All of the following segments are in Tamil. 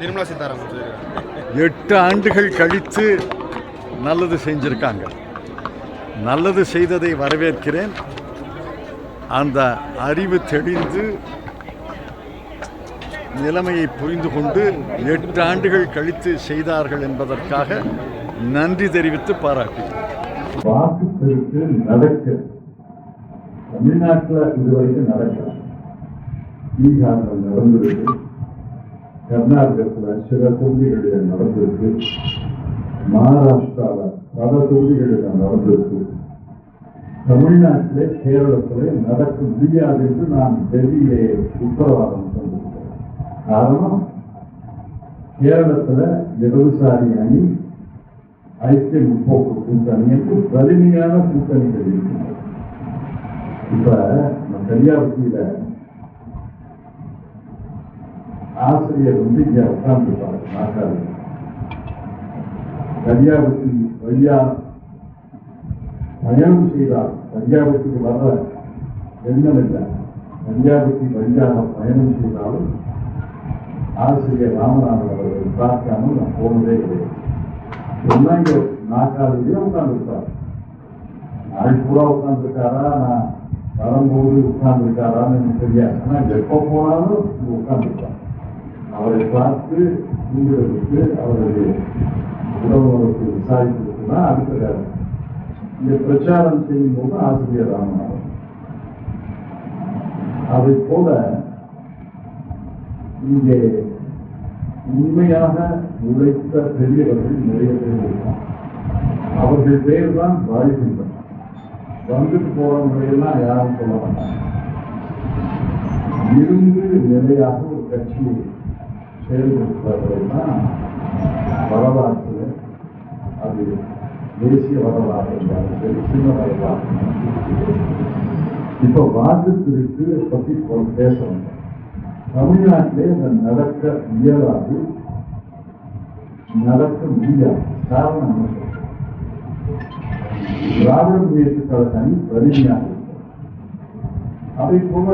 நிர்மலா சீதாராமன் சொல்லியிருக்காங்க எட்டு ஆண்டுகள் கழித்து நல்லது செஞ்சிருக்காங்க. நல்லது செய்ததை வரவேற்கிறேன். அந்த அறிவு தெளிந்து நிலைமையை புரிந்து கொண்டு எட்டு ஆண்டுகள் கழித்து செய்தார்கள் என்பதற்காக நன்றி தெரிவித்து பாராட்டுகிறேன். நடக்க. தமிழ்நாட்டில் இதுவரைக்கும் நடக்கல. பீகார்ல நடந்திருக்கு. கர்நாடகத்தில் சில தொகுதிகளில் நடந்திருக்கு. மகாராஷ்டிராவில் பல தொகுதிகளில் நடந்திருக்கு. தமிழ்நாட்டிலே கேரளத்துல நடக்க முடியாது என்று நான் டெல்லியிலே உத்தரவாதம் தந்திருக்கிறேன். காரணம் கேரளத்துல இடதுசாரி அணி ஐக்கிய முற்போக்கு கூட்டணி என்று வலிமையான கூட்டணிகள் இருக்கின்றன. இப்ப நம்ம கன்னியாகுமரியில ஆசிரியர் வந்து இங்க உட்கார்ந்துருப்பாரு நாட்டாளி கன்னியாகுமரி வழியா பயணம் செய்தார். கன்னியாகுமரிக்கு வர எண்ணம் இல்லை. கன்னியாகுமரி வழியாக பயணம் செய்தாலும் ஆசிரியர் ராமநாதன் அவர்கள் பார்க்காமல் நான் போனதே கிடையாது. சொன்னாங்க நாற்காலிலேயே உட்கார்ந்துருக்காரு நாள் பூரா உட்கார்ந்துருக்காரா? நான் வரும்போது உட்கார்ந்துருக்காரான்னு எனக்கு தெரியாது. ஆனா எப்போ போனாலும் உட்கார்ந்துருக்கார் அவரை பார்த்து தூங்குறதுக்கு அவருடைய உறவுகளுக்கு விசாரிக்கிறதுக்கு தான் அடுத்த இந்த பிரச்சாரம் செய்யும் போது ஆசிரியர் ராமநாதன் அதை போல இங்கே உண்மையாக உழைத்த பெரியவர்கள் நிறைய பேர் இருக்காங்க. அவர்கள் பேர் தான் வாழ்கின்றனர் வந்துட்டு போறவங்களையெல்லாம் யாரும் சொல்ல மாட்டாங்க. இருந்து நிலையாக ஒரு கட்சியை செயல்படுத்துவதை தான் வரலாற்றில் அது தேசிய வரலாறு என்றாலும் சரி சின்ன வரலாறு. இப்போ வாக்கு திருட்டு பத்தி பேச தமிழ்நாட்டிலே இந்த நடக்க இயலாது நடக்க முடியாது. காரணம் என்ன திராவிட முயற்சிக்கான தனி வலிமையாக அதை போல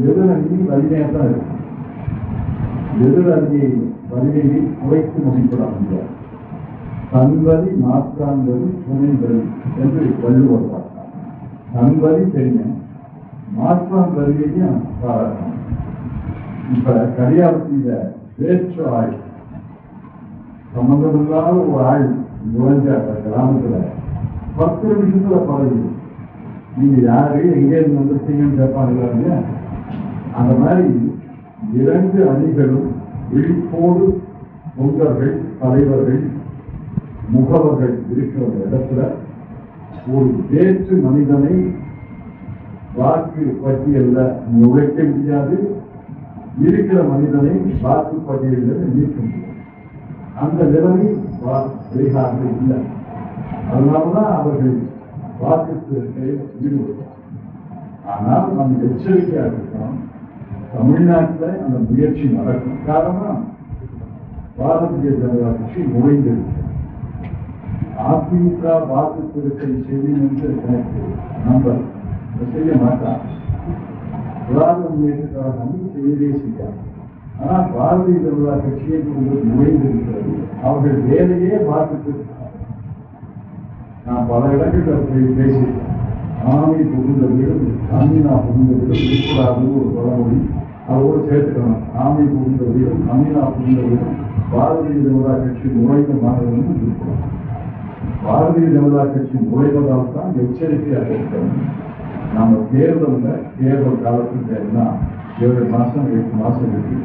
எதிரணி வலிமையாக தான் இருக்கும் இருக்கு எதிரணியை வலிமையை குறைத்து மதிப்பிட முடியாது தன்வலி மாற்றான்வலி என்று வள்ளுவர் பார்த்தார். தன்வலி தெரியும் மாற்றான் வலியையும் பாராட்டணும் இப்ப கரியாபத்தியில வேற்று ஆள் சம்பந்தமில்லாத ஒரு ஆள் நுழைஞ்ச கிராமத்துல. பத்து நிமிஷத்துல பழகி நீங்க யாரு எங்கே இருந்து வந்திருக்கீங்கன்னு கேட்பாங்க அந்த மாதிரி இரண்டு அணிகளும் விழிப்போடு தொண்டர்கள் தலைவர்கள் முகவர்கள் இருக்கிற இடத்துல ஒரு வேற்று மனிதனை வாக்கு பட்டியல்ல நுழைக்க முடியாது. இருக்கிற மனிதனை வாக்கு பட்டியலில் நீக்க முடியும் அந்த நிலைமை வா- பீகாரில் இல்லை. அதனால்தான் அவர்கள் வாக்கு ஈடுபடுறாங்க ஆனால் நம்ம எச்சரிக்கையாக இருக்கிறோம் தமிழ்நாட்டில் அந்த முயற்சி நடக்கும். காரணம் பாரதிய ஜனதா கட்சி நுழைந்திருக்கு. அதிமுக வாக்கு திருத்தை செய்யும் என்று எனக்கு நம்பர். செய்ய மாட்டார் திராவிட முன்னேற்ற செய்யவே செய்யாது. ஆனா பாரதிய ஜனதா கட்சியை கொண்டு நுழைந்திருக்கிறது. அவர்கள் வேலையே வாக்கு நான் பல இடங்களில் போய் பேசியிருக்கேன். ஆமை புகுந்த வீடும் அமீனா புகுந்த வீடும் ஒரு பழமொழி. அதோடு சேர்த்துக்கணும். ஆமை புகுந்த வீடும் அமீனா புகுந்த வீடும் பாரதிய ஜனதா கட்சி நுழைந்த மாநிலம் இருக்கிறோம் பாரதிய ஜனதா கட்சி நுழைவதால் தான் எச்சரிக்கையாக இருக்கணும் நம்ம தேர்தலில் தேர்தல் காலத்துக்கு என்ன? ஏழு மாசம் எட்டு மாசம் இருக்கு.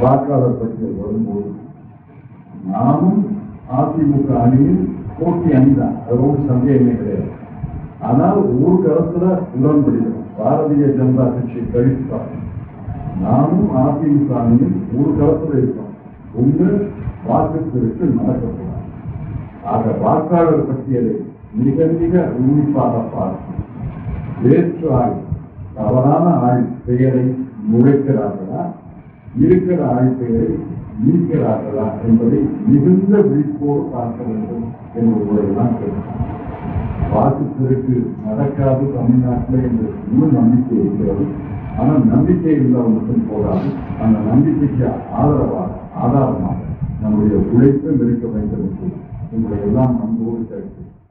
வாக்காளர் பட்டியல் வரும்போது நாமும் அதிமுக அணியும் போட்டி அணிதான். அதோடு சந்தேகமே கிடையாது. ஆனால் ஒரு கருத்துல உடன்படுகிறோம் பாரதிய ஜனதா கட்சி கழித்தார் நானும் அதிமுக ஒரு கருத்துல இருக்கோம். ஒன்று வாக்குத்திற்கு நடக்கப்படாது ஆக வாக்காளர் பட்டியலை மிக மிக உன்னிப்பாக பார்க்கும் வேற்று ஆள் தவறான ஆள் பெயரை நுழைக்கிறார்களா இருக்கிற ஆள் பெயரை நீக்கிறார்களா என்பதை மிகுந்த விழிப்போடு பார்க்க வேண்டும் என்பதுதான் கேட்கிறேன் வாக்கு திருட்டு நடக்காது தமிழ்நாட்டில் என்று இன்னும் நம்பிக்கை இருக்கிறது. ஆனால் நம்பிக்கை இருந்தால் மட்டும் போதாது. அந்த நம்பிக்கைக்கு ஆதரவாக ஆதாரமாக நம்முடைய உழைப்பும் இருக்க வேண்டும் என்று உங்களை எல்லாம் நம்ப